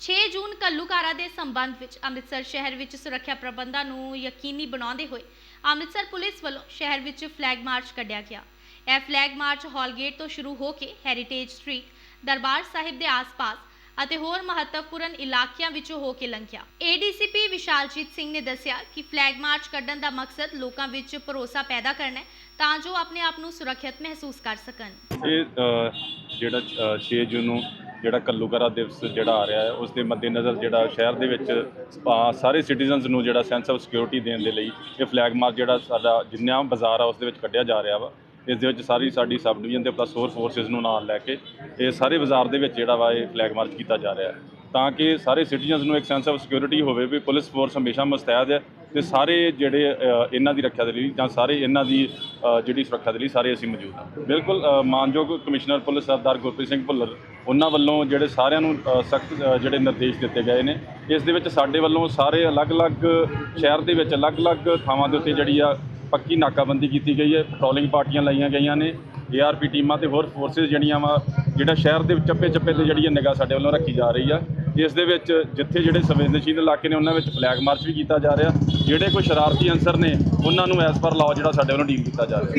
6 ਜੂਨ ਕੱਲੂਕਾਰਾ ਦੇ ਸੰਬੰਧ ਵਿੱਚ ਅੰਮ੍ਰਿਤਸਰ ਸ਼ਹਿਰ ਵਿੱਚ ਸੁਰੱਖਿਆ ਪ੍ਰਬੰਧਾਂ ਨੂੰ ਯਕੀਨੀ ਬਣਾਉਂਦੇ ਹੋਏ ਅੰਮ੍ਰਿਤਸਰ ਪੁਲਿਸ ਵੱਲੋਂ ਸ਼ਹਿਰ ਵਿੱਚ ਫਲੈਗ ਮਾਰਚ ਕੱਢਿਆ ਗਿਆ। ਇਹ ਫਲੈਗ ਮਾਰਚ ਹਾਲਗੇਟ ਤੋਂ ਸ਼ੁਰੂ ਹੋ ਕੇ ਹੈਰੀਟੇਜ ਸਟਰੀਟ ਦਰਬਾਰ ਸਾਹਿਬ ਦੇ ਆਸ-ਪਾਸ ਅਤੇ ਹੋਰ ਮਹੱਤਵਪੂਰਨ ਇਲਾਕਿਆਂ ਵਿੱਚੋਂ ਹੋ ਕੇ ਲੰਘਿਆ। ਏਡੀਸੀਪੀ ਵਿਸ਼ਾਲਜੀਤ ਸਿੰਘ ਨੇ ਦੱਸਿਆ ਕਿ ਫਲੈਗ ਮਾਰਚ ਕੱਢਣ ਦਾ ਮਕਸਦ ਲੋਕਾਂ ਵਿੱਚ ਭਰੋਸਾ ਪੈਦਾ ਕਰਨਾ ਹੈ ਤਾਂ ਜੋ ਆਪਣੇ ਆਪ ਨੂੰ ਸੁਰੱਖਿਅਤ ਮਹਿਸੂਸ ਕਰ ਸਕਣ। ਇਹ ਜਿਹੜਾ 6 ਜੂਨ ਨੂੰ ਜਿਹੜਾ ਕੱਲੂਕਰਾ ਦਿਵਸ ਜਿਹੜਾ ਆ ਰਿਹਾ ਹੈ, ਉਸ ਦੇ ਮੱਦੇਨਜ਼ਰ ਜਿਹੜਾ ਸ਼ਹਿਰ ਦੇ ਵਿੱਚ ਸਾਰੇ ਸਿਟੀਜ਼ਨਸ ਨੂੰ ਜਿਹੜਾ ਸੈਂਸ ਆਫ ਸਿਕਿਉਰਿਟੀ ਦੇਣ ਦੇ ਲਈ ਇਹ ਫਲੈਗ ਮਾਰਚ ਜਿਹੜਾ ਸਾਡਾ ਜਿੰਨਾ ਬਾਜ਼ਾਰ ਆ, ਉਸ ਦੇ ਵਿੱਚ ਕੱਢਿਆ ਜਾ ਰਿਹਾ ਵਾ। ਇਸ ਦੇ ਵਿੱਚ ਸਾਰੀ ਸਾਡੀ ਸਬ ਡਿਵੀਜ਼ਨ ਤੇ ਪਲੱਸ ਹੋਰ ਫੋਰਸਿਸ ਨੂੰ ਨਾਲ ਲੈ ਕੇ ਇਹ ਸਾਰੇ ਬਾਜ਼ਾਰ ਦੇ ਵਿੱਚ ਜਿਹੜਾ ਵਾ ਇਹ ਫਲੈਗ ਮਾਰਚ ਕੀਤਾ ਜਾ ਰਿਹਾ ਹੈ। ਤਾਂ ਕਿ ਸਾਰੇ ਸਿਟੀਜ਼ਨਸ ਨੂੰ ਇੱਕ ਸੈਂਸ ਆਫ ਸਿਕਿਉਰਿਟੀ ਹੋਵੇ ਵੀ ਪੁਲਿਸ ਫੋਰਸ ਹਮੇਸ਼ਾ ਮੁਸਤੈਦ ਹੈ ਤੇ ਸਾਰੇ ਜਿਹੜੇ ਇਹਨਾਂ ਦੀ ਰੱਖਿਆ ਦੇ ਲਈ ਜਾਂ ਸਾਰੇ ਇਹਨਾਂ ਦੀ ਜਿਹੜੀ ਸੁਰੱਖਿਆ ਦੇ ਲਈ ਸਾਰੇ ਅਸੀਂ ਮੌਜੂਦ ਹਾਂ। ਬਿਲਕੁਲ ਮਾਨਯੋਗ ਕਮਿਸ਼ਨਰ ਪੁਲਿਸ ਸਰਦਾਰ ਗੁਰਪ੍ਰੀਤ ਸਿੰਘ ਭੁੱਲਰ, ਉਹਨਾਂ ਵੱਲੋਂ ਜਿਹੜੇ ਸਾਰਿਆਂ ਨੂੰ ਸਖਤ ਜਿਹੜੇ ਨਿਰਦੇਸ਼ ਦਿੱਤੇ ਗਏ ਨੇ, ਇਸ ਦੇ ਵਿੱਚ ਸਾਡੇ ਵੱਲੋਂ ਸਾਰੇ ਅਲੱਗ-ਅਲੱਗ ਸ਼ਹਿਰ ਦੇ ਵਿੱਚ ਅਲੱਗ-ਅਲੱਗ ਥਾਵਾਂ ਦੇ ਉੱਤੇ ਜਿਹੜੀ ਆ ਪੱਕੀ ਨਾਕਾਬੰਦੀ ਕੀਤੀ ਗਈ ਹੈ ਪੈਟਰੋਲਿੰਗ ਪਾਰਟੀਆਂ ਲਾਈਆਂ ਗਈਆਂ ਨੇ ਏਆਰਪੀ ਟੀਮਾਂ ਤੇ ਹੋਰ ਫੋਰਸਿਸ ਜਿਹੜੀਆਂ ਵਾ, ਜਿਹੜਾ ਸ਼ਹਿਰ ਦੇ ਚੱਪੇ-ਚੱਪੇ ਤੇ ਜਿਹੜੀ ਨਿਗਾਹ ਸਾਡੇ ਵੱਲੋਂ ਰੱਖੀ ਜਾ ਰਹੀ ਆ। ਇਸ ਦੇ ਵਿੱਚ ਜਿੱਥੇ ਜਿਹੜੇ ਸੰਵੇਦਨਸ਼ੀਲ ਇਲਾਕੇ ਨੇ ਉਹਨਾਂ ਵਿੱਚ ਫਲੈਗ ਮਾਰਚ ਵੀ ਕੀਤਾ ਜਾ ਰਿਹਾ। ਜਿਹੜੇ ਕੋਈ ਸ਼ਰਾਰਤੀ ਅੰਸਰ ਨੇ, ਉਹਨਾਂ ਨੂੰ ਐਸ ਪਰ ਲਾਅ ਜਿਹੜਾ ਸਾਡੇ ਵੱਲੋਂ ਡੀਲ ਕੀਤਾ ਜਾ ਰਿਹਾ।